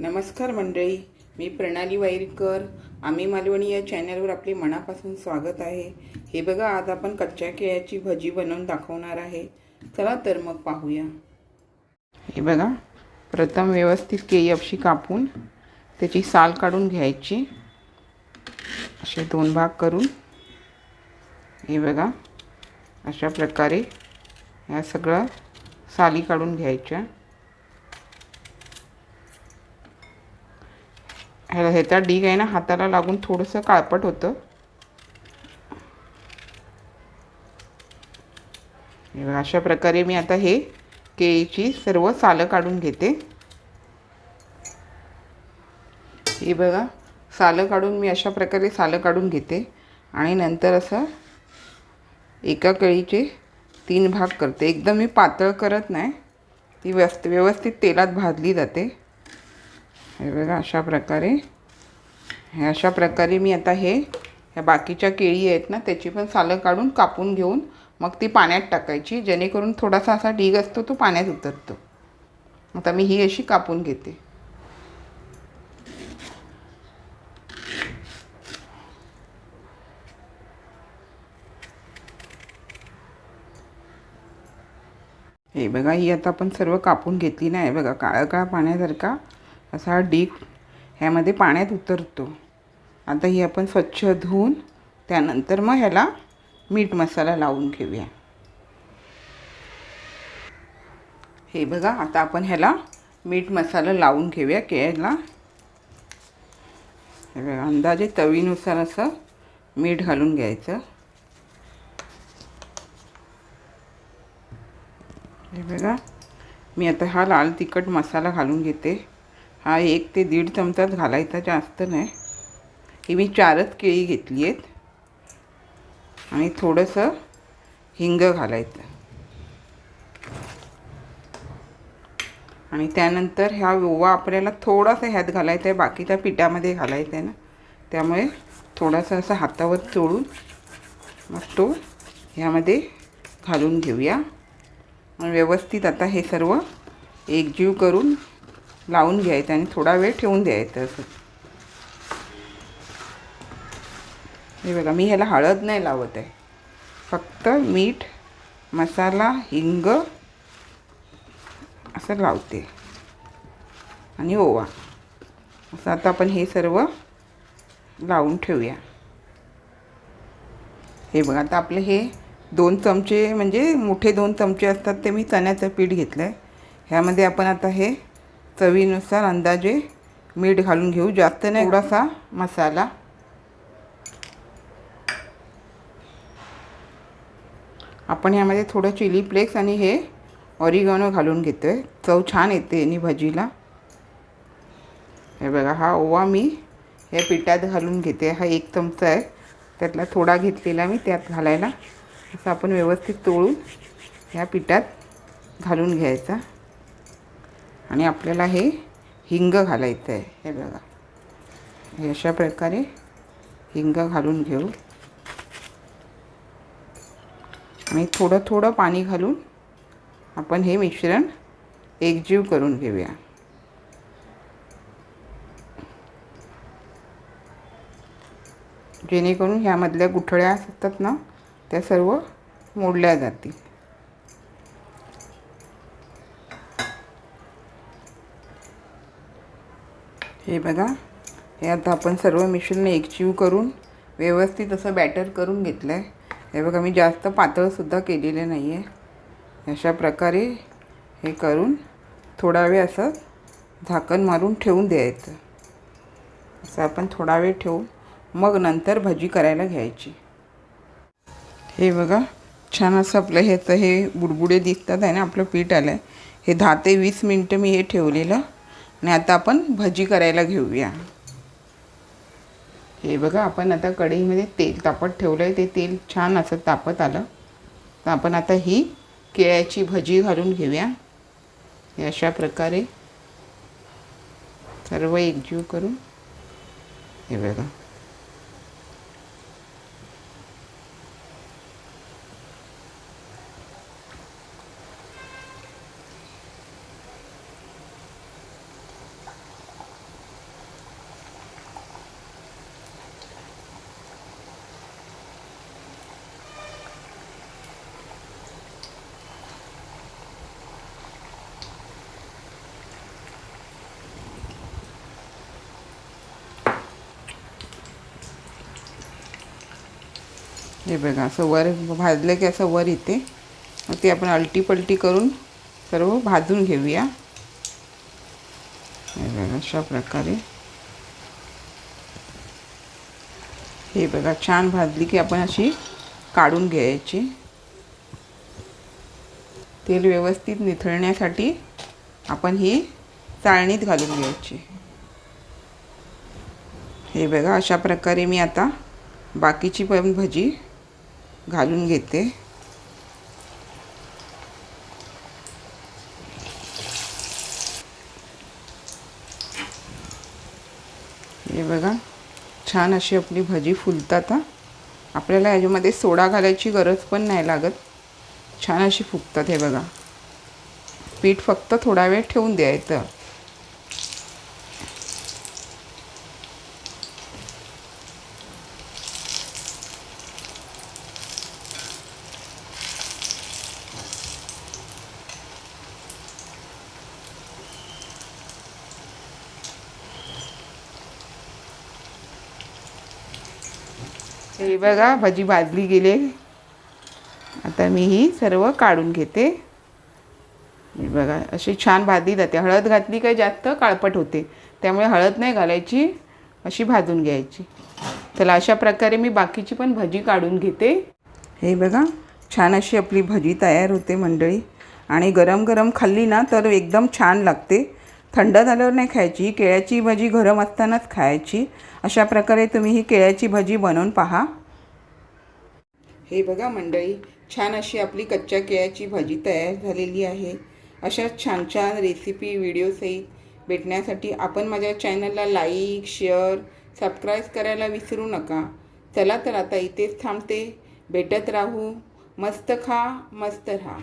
नमस्कार मंडळी मी प्रणाली वाईरकर. आम्ही मालवणी या चॅनलवर आपले मनापासून स्वागत आहे. हे बघा आज आपण कच्च्या केळ्याची भजी बनवून दाखवणार आहे. चला तर मग पाहूया. हे बघा प्रथम व्यवस्थित केळी अशी कापून त्याची साल काढून घ्यायची. असे दोन भाग करून. हे बघा अशा प्रकारे ह्या सगळं साली काढून घ्यायच्या. ह्याला ह्याचा डीग आहे ना हाताला लागून थोडंसं काळपट होतं. अशा प्रकारे मी आता हे केळीची सर्व सालं काढून घेते. हे बघा सालं काढून मी अशा प्रकारे सालं काढून घेते. आणि नंतर असं एका केळीचे तीन भाग करते. एकदम मी पातळ करत नाही. ती व्यस्त व्यवस्थित तेलात भाजली जाते. हे बघा अशा प्रकारे. हे अशा प्रकारे मी आता हे ह्या बाकीच्या केळी आहेत ना त्याची पण सालं काढून कापून घेऊन मग ती पाण्यात टाकायची जेणेकरून थोडासा असा ढीग असतो तो पाण्यात उतरतो. आता मी ही अशी कापून घेते. हे बघा ही आता आपण सर्व कापून घेतली नाही बघा काळा काळा पाण्यासारखा असा हा ह्यामध्ये पाण्यात उतरतो. आता ही आपण स्वच्छ धुवून त्यानंतर मग ह्याला मीठ मसाला लावून घेऊया. हे बघा आता आपण ह्याला मीठ मसाला लावून घेऊया केळ्याला अंदाजे तवीनुसार असं मीठ घालून घ्यायचं. हे बघा मी आता हा लाल तिखट मसाला घालून घेते. हा एक ते दीड चमचाच घालायचा जास्त नाही. ही मी चारच केळी घेतली आहेत. आणि थोडंसं हिंग घालायचं. आणि त्यानंतर ह्या ओवा आपल्याला थोडासा ह्यात घालायचा आहे बाकीच्या पिठामध्ये घालायचा आहे ना. त्यामुळे थोडासा असं हातावर चोळून मग तो ह्यामध्ये घालून घेऊया. व्यवस्थित आता हे सर्व एकजीव करून लावून घ्यायचं आणि थोडा वेळ ठेवून द्यायचं असं. हे बघा मी ह्याला हळद नाही लावत आहे. फक्त मीठ मसाला हिंग असं लावते. आणि ओवा. असं आता आपण हे सर्व लावून ठेवूया. हे बघा आता आपलं हे दोन चमचे म्हणजे मोठे दोन चमचे असतात ते मी चण्याचं पीठ घेतलं आहे ह्यामध्ये आपण आता हे चवीनुसार अंदाजे मीठ घालून घेऊ. जास्त नाही थोडासा मसाला. आपण ह्यामध्ये थोडं चिली फ्लेक्स आणि हे ऑरिगॅनो घालून घेतो आहे चव छान येते आणि भजीला. हे बघा हा ओवा मी या पिठात घालून घेते. हा एक चमचा आहे. त्यातला थोडा घेतलेला मी त्यात घालायला. असं आपण व्यवस्थित तोळून ह्या पिठात घालून घ्यायचा. आणि आपल्याला हे हिंग घालायचं आहे. हे बघा. हे अशा प्रकारे हिंग घालून घेऊ. आणि थोडं थोडं पाणी घालून आपण हे मिश्रण एकजीव करून घेऊया. जेणेकरून ह्यामधल्या गुठळ्या असतात ना त्या सर्व मोडल्या जातील. हे बघा हे आता आपण सर्व मिश्रण एकजीव करून व्यवस्थित असं बॅटर करून घेतलं आहे हे बघा मी जास्त पातळसुद्धा केलेलं नाही आहे अशा प्रकारे हे करून थोडा वेळ असं झाकण मारून ठेवून द्यायचं. असं आपण थोडा वेळ ठेवू मग नंतर भजी करायला घ्यायची. हे बघा छान असं आपलं ह्याचं हे बुडबुडे दिसतात आहे ना आपलं पीठ आलं आहे हे दहा ते वीस मिनटं मी हे ठेवलेलं. आणि आता आपण भजी करायला घेऊया. हे बघा आपण आता कढईमध्ये तेल तापत ठेवलं आहे ते तेल छान असं तापत आलं. तर आपण आता ही केळ्याची भजी घालून घेऊया. हे अशा प्रकारे सर्व एकजीव करून. हे बघा. हे बघा असं वर भाजलं की असं वर येते. मग ते आपण अलटी पलटी करून सर्व भाजून घेऊया. हे बघा अशा प्रकारे. हे बघा छान भाजली की आपण अशी काढून घ्यायची. तेल व्यवस्थित निथळण्यासाठी आपण ही चाळणीत घालून घ्यायची. हे बघा अशा प्रकारे मी आता बाकीची पण भजी घालून घेते. हे बघा छान अशी आपली भजी फुलतात हा. आपल्याला याच्यामध्ये सोडा घालायची गरज पण नाही लागत. छान अशी फुगतात हे बघा. पीठ फक्त थोडा वेळ ठेवून द्यायचं. हे बघा भजी भाजली गेले. आता मी ही सर्व काढून घेते. हे बघा अशी छान भाजली जाते. हळद घातली काय जास्त काळपट होते. त्यामुळे हळद नाही घालायची अशी भाजून घ्यायची. चला अशा प्रकारे मी बाकीची पण भजी काढून घेते. हे बघा छान अशी आपली भजी तयार होते मंडळी. आणि गरम गरम खाल्ली ना तर एकदम छान लागते. थंड झाल्यावर नाही खायची. केळ्याची भजी गरम असतानाच खायची. अशा प्रकारे तुम्ही ही केळ्याची भजी बनवून पहा. हे बघा मंडळी छान अशी आपली कच्च्या केळ्याची भाजी तयार झालेली आहे. अशाच छान छान रेसिपी व्हिडिओसहित भेटण्यासाठी आपण माझ्या चॅनलला लाईक शेअर सबस्क्राईब करायला विसरू नका. चला तर आता इथेच थांबते. भेटत राहू. मस्त खा मस्त राहा.